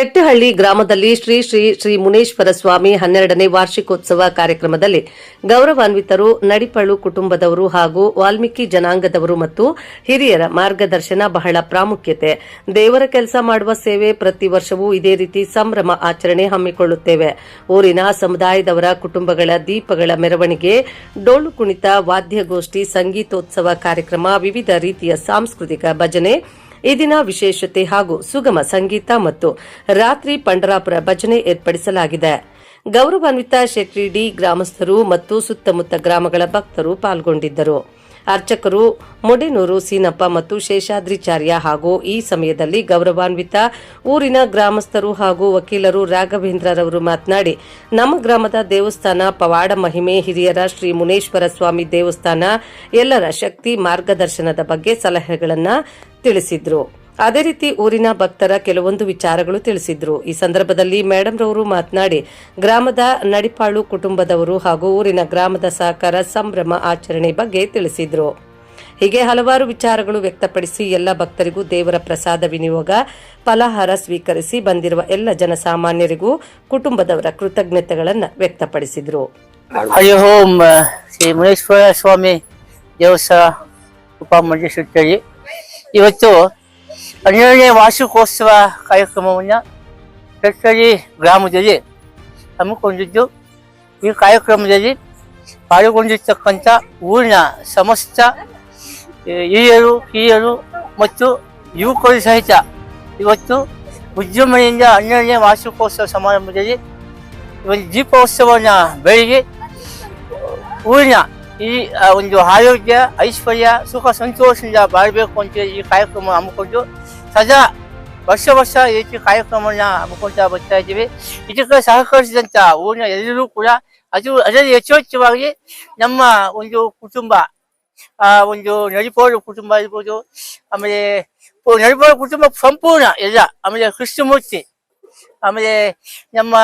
ಶೆಟ್ಟಿಹಳ್ಳಿ ಗ್ರಾಮದಲ್ಲಿ ಶ್ರೀ ಶ್ರೀ ಶ್ರೀ ಮುನೇಶ್ವರ ಸ್ವಾಮಿ ಹನ್ನೆರಡನೇ ವಾರ್ಷಿಕೋತ್ಸವ ಕಾರ್ಯಕ್ರಮದಲ್ಲಿ ಗೌರವಾನ್ವಿತರು, ನಡಿಪಳು ಕುಟುಂಬದವರು ಹಾಗೂ ವಾಲ್ಮೀಕಿ ಜನಾಂಗದವರು ಮತ್ತು ಹಿರಿಯರ ಮಾರ್ಗದರ್ಶನ ಬಹಳ ಪ್ರಾಮುಖ್ಯತೆ. ದೇವರ ಕೆಲಸ ಮಾಡುವ ಸೇವೆ ಪ್ರತಿ ವರ್ಷವೂ ಇದೇ ರೀತಿ ಸಂಭ್ರಮ ಆಚರಣೆ ಹಮ್ಮಿಕೊಳ್ಳುತ್ತೇವೆ. ಊರಿನ ಸಮುದಾಯದವರ ಕುಟುಂಬಗಳ ದೀಪಗಳ ಮೆರವಣಿಗೆ ಡೋಳು ಕುಣಿತ, ವಾದ್ಯಗೋಷ್ಠಿ, ಸಂಗೀತೋತ್ಸವ ಕಾರ್ಯಕ್ರಮ, ವಿವಿಧ ರೀತಿಯ ಸಾಂಸ್ಕೃತಿಕ ಭಜನೆ ಈ ದಿನ ವಿಶೇಷತೆ ಹಾಗೂ ಸುಗಮ ಸಂಗೀತ ಮತ್ತು ರಾತ್ರಿ ಪಂಡರಾಪುರ ಭಜನೆ ಏರ್ಪಡಿಸಲಾಗಿದೆ. ಗೌರವಾನ್ವಿತ ಶೆಟ್ರಿಡಿ ಗ್ರಾಮಸ್ಥರು ಮತ್ತು ಸುತ್ತಮುತ್ತ ಗ್ರಾಮಗಳ ಭಕ್ತರು ಪಾಲ್ಗೊಂಡಿದ್ದರು. ಅರ್ಚಕರು ಮೊಡೆನೂರು ಸೀನಪ್ಪ ಮತ್ತು ಶೇಷಾದ್ರಿಚಾರ್ಯ ಹಾಗೂ ಈ ಸಮಯದಲ್ಲಿ ಗೌರವಾನ್ವಿತ ಊರಿನ ಗ್ರಾಮಸ್ಥರು ಹಾಗೂ ವಕೀಲರು ರಾಘವೇಂದ್ರರವರು ಮಾತನಾಡಿ, ನಮ್ಮ ಗ್ರಾಮದ ದೇವಸ್ಥಾನ ಪವಾಡ ಮಹಿಮೆ, ಹಿರಿಯರ ಶ್ರೀ ಮುನೇಶ್ವರ ಸ್ವಾಮಿ ದೇವಸ್ಥಾನ, ಎಲ್ಲರ ಶಕ್ತಿ, ಮಾರ್ಗದರ್ಶನದ ಬಗ್ಗೆ ಸಲಹೆಗಳನ್ನು ತಿಳಿಸಿದ್ರು. ಅದೇ ರೀತಿ ಊರಿನ ಭಕ್ತರ ಕೆಲವೊಂದು ವಿಚಾರಗಳು ತಿಳಿಸಿದ್ರು. ಈ ಸಂದರ್ಭದಲ್ಲಿ ಮೇಡಮ್ ರವರು ಮಾತನಾಡಿ, ಗ್ರಾಮದ ನಡಿಪಾಳು ಕುಟುಂಬದವರು ಹಾಗೂ ಊರಿನ ಗ್ರಾಮದ ಸಹಕಾರ ಸಂಭ್ರಮ ಆಚರಣೆ ಬಗ್ಗೆ ತಿಳಿಸಿದ್ರು. ಹೀಗೆ ಹಲವಾರು ವಿಚಾರಗಳು ವ್ಯಕ್ತಪಡಿಸಿ ಎಲ್ಲ ಭಕ್ತರಿಗೂ ದೇವರ ಪ್ರಸಾದ ವಿನಿಯೋಗ, ಫಲಾಹಾರ ಸ್ವೀಕರಿಸಿ ಬಂದಿರುವ ಎಲ್ಲ ಜನಸಾಮಾನ್ಯರಿಗೂ ಕುಟುಂಬದವರ ಕೃತಜ್ಞತೆಗಳನ್ನು ವ್ಯಕ್ತಪಡಿಸಿದ್ರು. ಶ್ರೀ ಮುನೇಶ್ವರ ಸ್ವಾಮಿ ದೇವಸ್ಥಾನ ಉಪಮಂಜೇಶ್ವರಿ ಇವತ್ತು ಹನ್ನೆರಡನೇ ವಾರ್ಷಿಕೋತ್ಸವ ಕಾರ್ಯಕ್ರಮವನ್ನು ಕೆಟ್ಟಳ್ಳಿ ಗ್ರಾಮದಲ್ಲಿ ಹಮ್ಮಿಕೊಂಡಿದ್ದು. ಈ ಕಾರ್ಯಕ್ರಮದಲ್ಲಿ ಪಾಲ್ಗೊಂಡಿರ್ತಕ್ಕಂಥ ಊರಿನ ಸಮಸ್ತ ಹಿರಿಯರು, ಕಿರಿಯರು ಮತ್ತು ಯುವಕರು ಸಹಿತ ಇವತ್ತು ವಿಜೃಂಭಣೆಯಿಂದ ಹನ್ನೆರಡನೇ ವಾರ್ಷಿಕೋತ್ಸವ ಸಮಾರಂಭದಲ್ಲಿ ಒಂದು ದೀಪೋತ್ಸವನ ಬೆಳಗ್ಗೆ ಊರಿನ ಈ ಒಂದು ಆರೋಗ್ಯ, ಐಶ್ವರ್ಯ, ಸುಖ, ಸಂತೋಷದಿಂದ ಬಾಳಬೇಕು ಅಂತ ಈ ಕಾರ್ಯಕ್ರಮ ಹಮ್ಮಿಕೊಂಡು ಸದಾ ವರ್ಷ ವರ್ಷ ಈ ರೀತಿ ಕಾರ್ಯಕ್ರಮವನ್ನ ಹಮ್ಮಿಕೊಳ್ತಾ ಬರ್ತಾ ಇದ್ದೀವಿ. ಇದಕ್ಕೆ ಸಹಕರಿಸಿದಂಥ ಊರಿನ ಎಲ್ಲರೂ ಕೂಡ ಅದು, ಅದರಲ್ಲಿ ಯಥೋಚ್ಛವಾಗಿ ನಮ್ಮ ಒಂದು ಕುಟುಂಬ ಒಂದು ನಡಿಪೋಳು ಕುಟುಂಬ ಇರ್ಬೋದು ಆಮೇಲೆ ನಡಿಪೋಳು ಕುಟುಂಬ ಸಂಪೂರ್ಣ ಎಲ್ಲ, ಆಮೇಲೆ ಕೃಷ್ಣಮೂರ್ತಿ, ಆಮೇಲೆ ನಮ್ಮ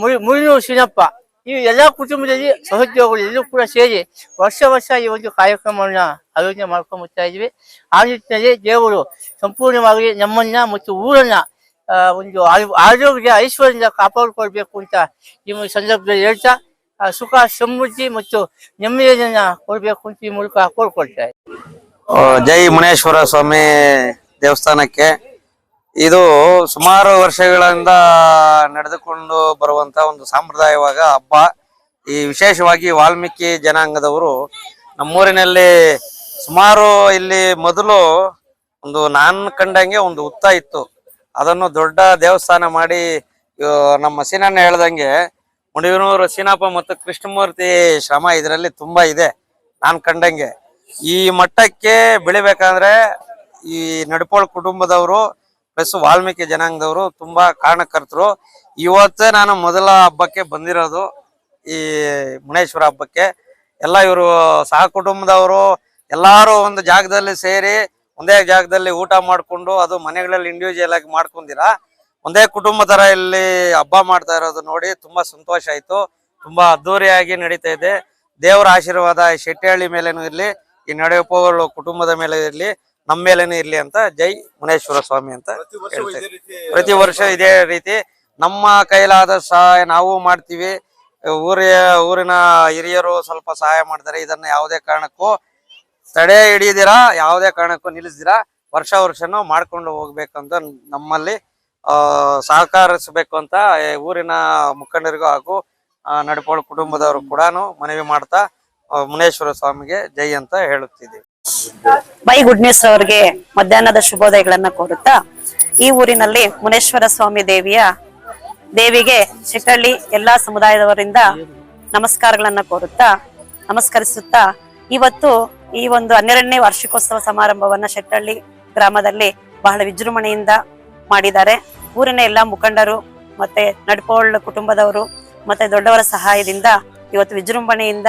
ಮುರಿ, ಮುರಿನೂರು ಶ್ರೀನಪ್ಪ ಈ ಎಲ್ಲ ಕುಟುಂಬದಲ್ಲಿ ಸಹೋದ್ಯೋಗಿಗಳು ಎಲ್ಲರೂ ಕೂಡ ಸೇರಿ ವರ್ಷ ವರ್ಷ ಈ ಒಂದು ಕಾರ್ಯಕ್ರಮವನ್ನ ಆಯೋಜನೆ ಮಾಡ್ಕೊಂಡು ಬರ್ತಾ ಇದ್ವಿ ಆ ನಿಟ್ಟಿನಲ್ಲಿ ದೇವರು ಸಂಪೂರ್ಣವಾಗಿ ನಮ್ಮನ್ನ ಮತ್ತು ಊರನ್ನ ಒಂದು ಆರೋಗ್ಯ ಐಶ್ವರ್ಯದಿಂದ ಕಾಪಾಡಿಕೊಳ್ಬೇಕು ಅಂತ ಈ ಸಂದರ್ಭದಲ್ಲಿ ಹೇಳ್ತಾ ಸುಖ ಸಮೃದ್ಧಿ ಮತ್ತು ನೆಮ್ಮದಿಯನ್ನ ಕೊಡ್ಬೇಕು ಅಂತ ಈ ಮೂಲಕ ಕೋರ್ಕೊಳ್ತಾ. ಜೈ ಮುನೇಶ್ವರ ಸ್ವಾಮಿ ದೇವಸ್ಥಾನಕ್ಕೆ ಇದು ಸುಮಾರು ವರ್ಷಗಳಿಂದ ನಡೆದುಕೊಂಡು ಬರುವಂತ ಒಂದು ಸಾಂಪ್ರದಾಯವಾದ ಹಬ್ಬ. ಈ ವಿಶೇಷವಾಗಿ ವಾಲ್ಮೀಕಿ ಜನಾಂಗದವರು ನಮ್ಮೂರಿನಲ್ಲಿ ಸುಮಾರು ಇಲ್ಲಿ ಮೊದಲು ಒಂದು ನಾನ್ ಕಂಡಂಗೆ ಒಂದು ಹುತ್ತ ಇತ್ತು. ಅದನ್ನು ದೊಡ್ಡ ದೇವಸ್ಥಾನ ಮಾಡಿ ನಮ್ಮ ಸೀನಣ್ಣ ಹೇಳ್ದಂಗೆ ಮುಡಿವಿನೂರು ಸೀನಪ್ಪ ಮತ್ತು ಕೃಷ್ಣಮೂರ್ತಿ ಶ್ರಮ ಇದರಲ್ಲಿ ತುಂಬಾ ಇದೆ ನಾನ್ ಕಂಡಂಗೆ. ಈ ಮಟ್ಟಕ್ಕೆ ಬೆಳಿಬೇಕಂದ್ರೆ ಈ ನಡ್ಪೋಳ್ ಕುಟುಂಬದವರು ಪ್ಲಸ್ ವಾಲ್ಮೀಕಿ ಜನಾಂಗದವರು ತುಂಬಾ ಕಾರಣಕರ್ತರು. ಇವತ್ತೇ ನಾನು ಮೊದಲ ಹಬ್ಬಕ್ಕೆ ಬಂದಿರೋದು ಈ ಮುನೇಶ್ವರ ಹಬ್ಬಕ್ಕೆ. ಎಲ್ಲ ಇವರು ಸಹ ಕುಟುಂಬದವರು ಎಲ್ಲಾರು ಒಂದು ಜಾಗದಲ್ಲಿ ಸೇರಿ ಒಂದೇ ಜಾಗದಲ್ಲಿ ಊಟ ಮಾಡ್ಕೊಂಡು ಅದು ಮನೆಗಳಲ್ಲಿ ಇಂಡಿವಿಜುವಲ್ ಆಗಿ ಮಾಡ್ಕೊಂಡಿರ. ಒಂದೇ ಕುಟುಂಬ ತರ ಇಲ್ಲಿ ಹಬ್ಬ ಮಾಡ್ತಾ ಇರೋದು ನೋಡಿ ತುಂಬಾ ಸಂತೋಷ ಆಯ್ತು. ತುಂಬಾ ಅದ್ದೂರಿಯಾಗಿ ನಡೀತಾ ಇದೆ. ದೇವರ ಆಶೀರ್ವಾದ ಶೆಟ್ಟಿಹಳ್ಳಿ ಮೇಲೇನು ಇರ್ಲಿ, ಈ ನಡೆಯುವವರು ಕುಟುಂಬದ ಮೇಲೆ ಇರ್ಲಿ. ನಮ್ಮ ಮೇಲೇನೆ ಇರ್ಲಿ ಅಂತ ಜೈ ಮುನೇಶ್ವರ ಸ್ವಾಮಿ ಅಂತ ಹೇಳ್ತೇವೆ ಪ್ರತಿ ವರ್ಷ ಇದೇ ರೀತಿ ನಮ್ಮ ಕೈಲಾದ ಸಹಾಯ ನಾವು ಮಾಡ್ತೀವಿ. ಊರಿಯ ಊರಿನ ಹಿರಿಯರು ಸ್ವಲ್ಪ ಸಹಾಯ ಮಾಡ್ತಾರೆ. ಇದನ್ನ ಯಾವುದೇ ಕಾರಣಕ್ಕೂ ತಡೆ ಹಿಡಿದಿರಾ ಯಾವುದೇ ಕಾರಣಕ್ಕೂ ನಿಲ್ಲಿಸ್ದಿರಾ ವರ್ಷ ವರ್ಷನೂ ಮಾಡ್ಕೊಂಡು ಹೋಗ್ಬೇಕಂತ ನಮ್ಮಲ್ಲಿ ಸಹಕರಿಸಬೇಕು ಅಂತ ಊರಿನ ಮುಖಂಡರಿಗೂ ಹಾಗೂ ನಡ್ಪೋಳು ಕುಟುಂಬದವರು ಕೂಡ ಮನವಿ ಮಾಡ್ತಾ ಮುನೇಶ್ವರ ಸ್ವಾಮಿಗೆ ಜೈ ಅಂತ ಹೇಳುತ್ತಿದ್ದೀವಿ. ಬೈ ಗುಡ್ನೆಸ್ ಅವರಿಗೆ ಮಧ್ಯಾಹ್ನದ ಶುಭೋದಯಗಳನ್ನ ಕೋರುತ್ತಾ, ಈ ಊರಿನಲ್ಲಿ ಮುನೇಶ್ವರ ಸ್ವಾಮಿ ದೇವಿಯ ದೇವಿಗೆ ಚಿಟ್ಟಳ್ಳಿ ಎಲ್ಲಾ ಸಮುದಾಯದವರಿಂದ ನಮಸ್ಕಾರಗಳನ್ನ ಕೋರುತ್ತಾ, ನಮಸ್ಕರಿಸುತ್ತಾ, ಇವತ್ತು ಈ ಒಂದು ಹನ್ನೆರಡನೇ ವಾರ್ಷಿಕೋತ್ಸವ ಸಮಾರಂಭವನ್ನ ಶೆಟ್ಟಳ್ಳಿ ಗ್ರಾಮದಲ್ಲಿ ಬಹಳ ವಿಜೃಂಭಣೆಯಿಂದ ಮಾಡಿದ್ದಾರೆ. ಊರಿನ ಎಲ್ಲಾ ಮುಖಂಡರು ಮತ್ತೆ ನಡ್ಪೋಳ್ ಕುಟುಂಬದವರು ಮತ್ತೆ ದೊಡ್ಡವರ ಸಹಾಯದಿಂದ ಇವತ್ತು ವಿಜೃಂಭಣೆಯಿಂದ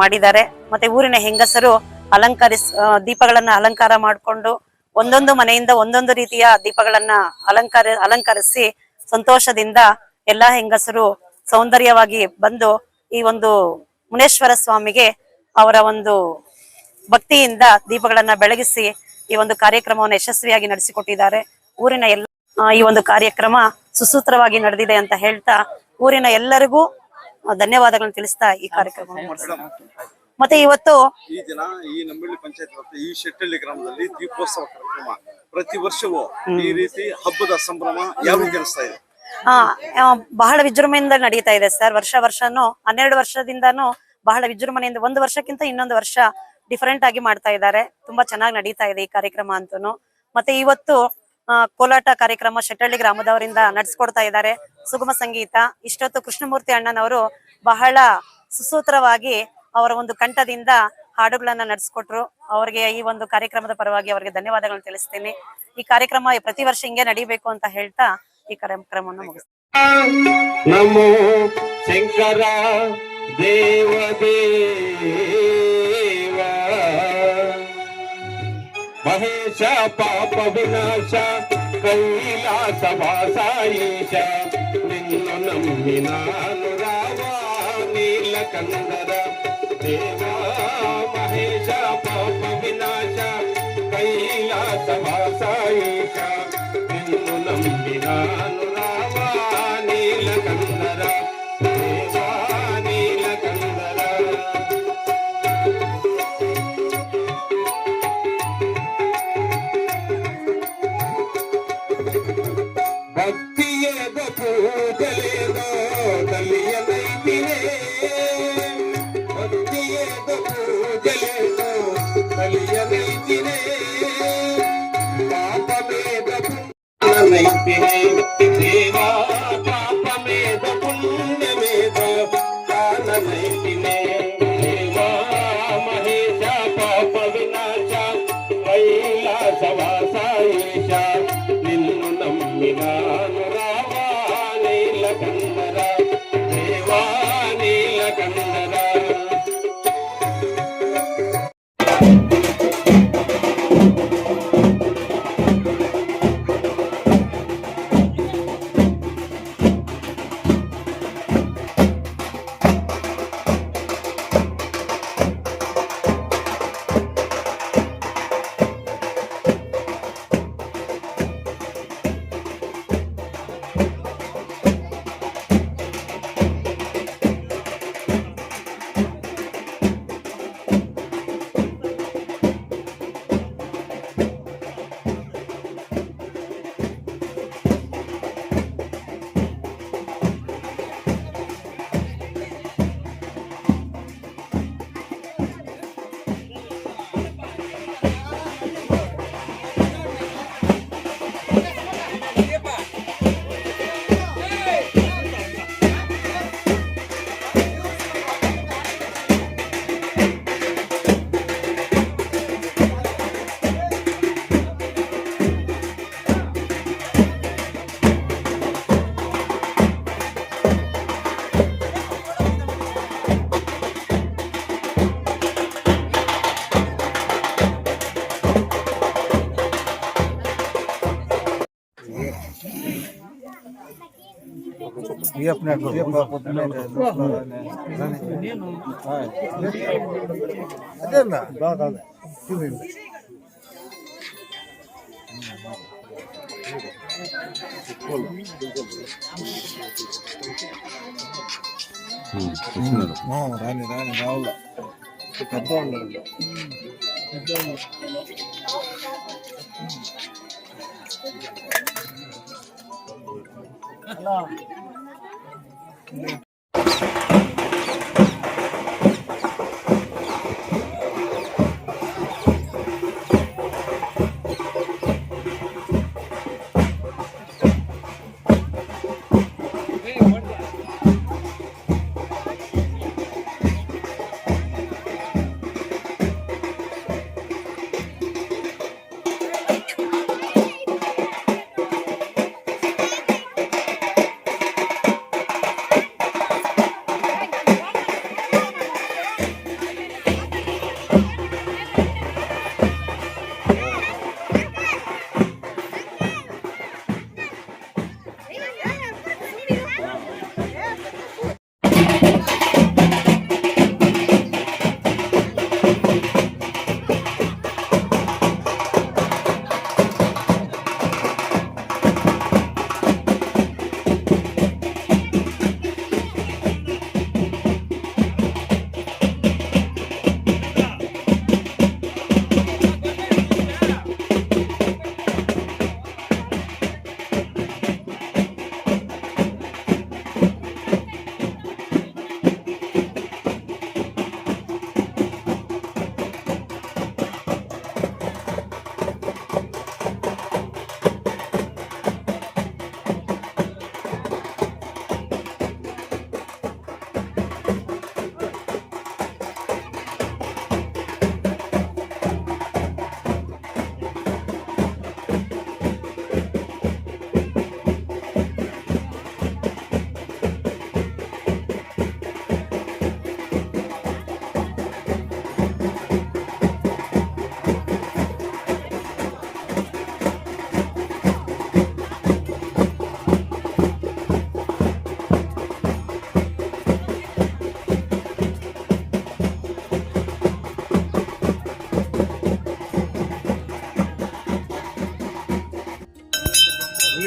ಮಾಡಿದ್ದಾರೆ. ಮತ್ತೆ ಊರಿನ ಹೆಂಗಸರು ಅಲಂಕರಿಸ್ ದೀಪಗಳನ್ನ ಅಲಂಕಾರ ಮಾಡಿಕೊಂಡು ಒಂದೊಂದು ಮನೆಯಿಂದ ಒಂದೊಂದು ರೀತಿಯ ದೀಪಗಳನ್ನ ಅಲಂಕಾರ ಅಲಂಕರಿಸಿ ಸಂತೋಷದಿಂದ ಎಲ್ಲಾ ಹೆಂಗಸರು ಸೌಂದರ್ಯವಾಗಿ ಬಂದು ಈ ಒಂದು ಮುನೇಶ್ವರ ಸ್ವಾಮಿಗೆ ಅವರ ಒಂದು ಭಕ್ತಿಯಿಂದ ದೀಪಗಳನ್ನ ಬೆಳಗಿಸಿ ಈ ಒಂದು ಕಾರ್ಯಕ್ರಮವನ್ನು ಯಶಸ್ವಿಯಾಗಿ ನಡೆಸಿಕೊಟ್ಟಿದ್ದಾರೆ. ಊರಿನ ಎಲ್ಲ ಈ ಒಂದು ಕಾರ್ಯಕ್ರಮ ಸುಸೂತ್ರವಾಗಿ ನಡೆದಿದೆ ಅಂತ ಹೇಳ್ತಾ ಊರಿನ ಎಲ್ಲರಿಗೂ ಧನ್ಯವಾದಗಳನ್ನು ತಿಳಿಸ್ತಾ ಈ ಕಾರ್ಯಕ್ರಮ ಮತ್ತೆ ಇವತ್ತು ಈ ದಿನ ಈ ನಂಬಳ್ಳಿ ಪಂಚಾಯತ್ ಈ ಶೆಟ್ಟಳ್ಳಿ ಗ್ರಾಮದಲ್ಲಿ ದೀಪೋತ್ಸವ ಕಾರ್ಯಕ್ರಮ. ಪ್ರತಿ ವರ್ಷವೂ ಈ ರೀತಿ ಹಬ್ಬದ ಸಂಭ್ರಮ ಯಾವ ರೀತಿ ಅನಿಸ್ತಾ ಇದೆ? ಆ ಆ, ಬಹಳ ವಿಜೃಂಭಣೆಯಿಂದ ನಡೀತಾ ಇದೆ ಸರ್. ವರ್ಷ ವರ್ಷನೂ ಹನ್ನೆರಡು ವರ್ಷದಿಂದಾನೂ ಬಹಳ ವಿಜೃಂಭಣೆಯಿಂದ ಒಂದು ವರ್ಷಕ್ಕಿಂತ ಇನ್ನೊಂದು ವರ್ಷ ಡಿಫರೆಂಟ್ ಆಗಿ ಮಾಡ್ತಾ ಇದ್ದಾರೆ. ತುಂಬಾ ಚೆನ್ನಾಗಿ ನಡೀತಾ ಇದೆ ಈ ಕಾರ್ಯಕ್ರಮ ಅಂತೂ ಮತ್ತೆ ಇವತ್ತು ಕೋಲಾಟ ಕಾರ್ಯಕ್ರಮ ಶೆಟ್ಟಳ್ಳಿ ಗ್ರಾಮದವರಿಂದ ನಡೆಸ್ಕೊಡ್ತಾ ಇದ್ದಾರೆ. ಸುಗಮ ಸಂಗೀತ ಇಷ್ಟೊತ್ತು ಕೃಷ್ಣಮೂರ್ತಿ ಅಣ್ಣನವರು ಬಹಳ ಸುಸೂತ್ರವಾಗಿ ಅವರ ಒಂದು ಕಂಠದಿಂದ ಹಾಡುಗಳನ್ನ ನಡೆಸ್ಕೊಟ್ರು. ಅವರಿಗೆ ಈ ಒಂದು ಕಾರ್ಯಕ್ರಮದ ಪರವಾಗಿ ಅವರಿಗೆ ಧನ್ಯವಾದಗಳನ್ನು ತಿಳಿಸ್ತೀನಿ. ಈ ಕಾರ್ಯಕ್ರಮ ಪ್ರತಿ ವರ್ಷ ಹಿಂಗೆ ನಡಿಬೇಕು ಅಂತ ಹೇಳ್ತಾ ಈ ಕಾರ್ಯಕ್ರಮವನ್ನು ಮುಗಿಸ್ತೀನಿ. ಮಹೇಶ ಪಾಪ ವಿನಾಶ, ಕೈಲಾಸ ವಾಸಾಯೇಶ ನಿನ್ನ ನಂಬಿ ನಾನು ರಾವ ನೀಲಕಂದರ. ದೇವ ಮಹೇಶ ಪಾಪ ವಿನಾಶ ಕೈಲಾಸ ವಾಸಾಯೇಶ ನಿನ್ನ ನಂಬಿ ನಾನು ರಾವ ನೀಲಕಂದರ ದೇವ ನೀಲಕಂದರ ಭಕ್ತಿಯದ ಪೂಜಲೆದೋ ನಿನ್ನು ಅದೆಲ್ಲ రాని రాని రావుల పెద్ద పెద్ద Yeah. can do.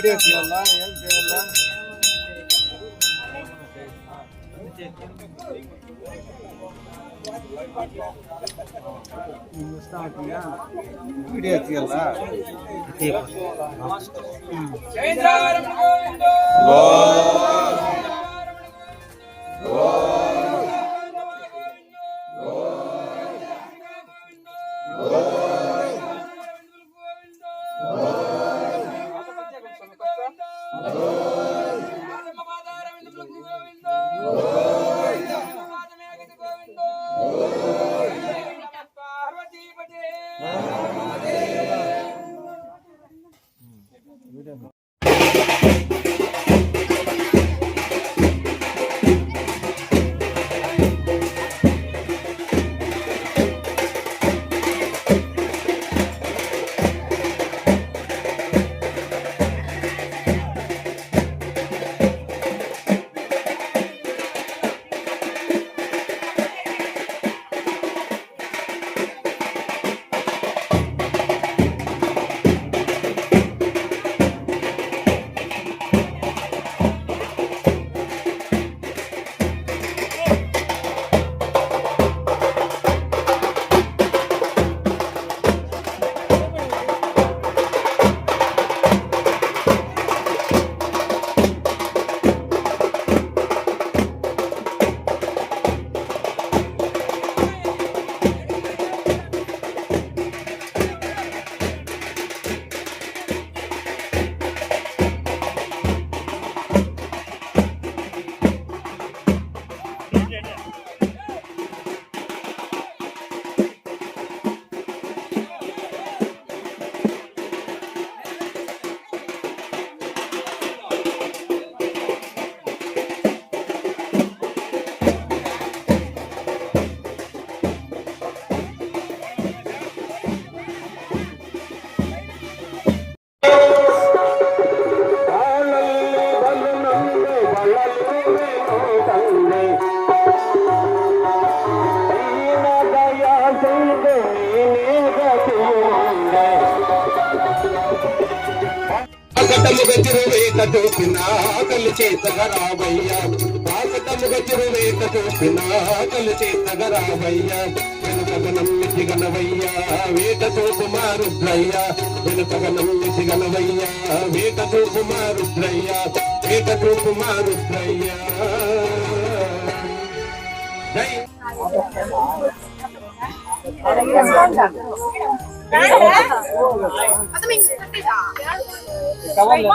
ver aqui. Olha lá, ele lá. Está aqui, ó. Queria aqui, lá. Aqui, ó. Entra, Arambu, Indo! Boa! తోపిన ఆకలి చేతగా రావయ్యా. పాసటముగా చిరువేత తోపిన ఆకలి చేతగా రావయ్యా. వెనుకగ నమ్మిసి గనవయ్యా వేట తోపు మారుద్రయ్య వెనుకగ నమ్మిసి గనవయ్యా వేట తోపు మారుద్రయ్య వేట తోపు మారుద్రయ్య జై. కావాలి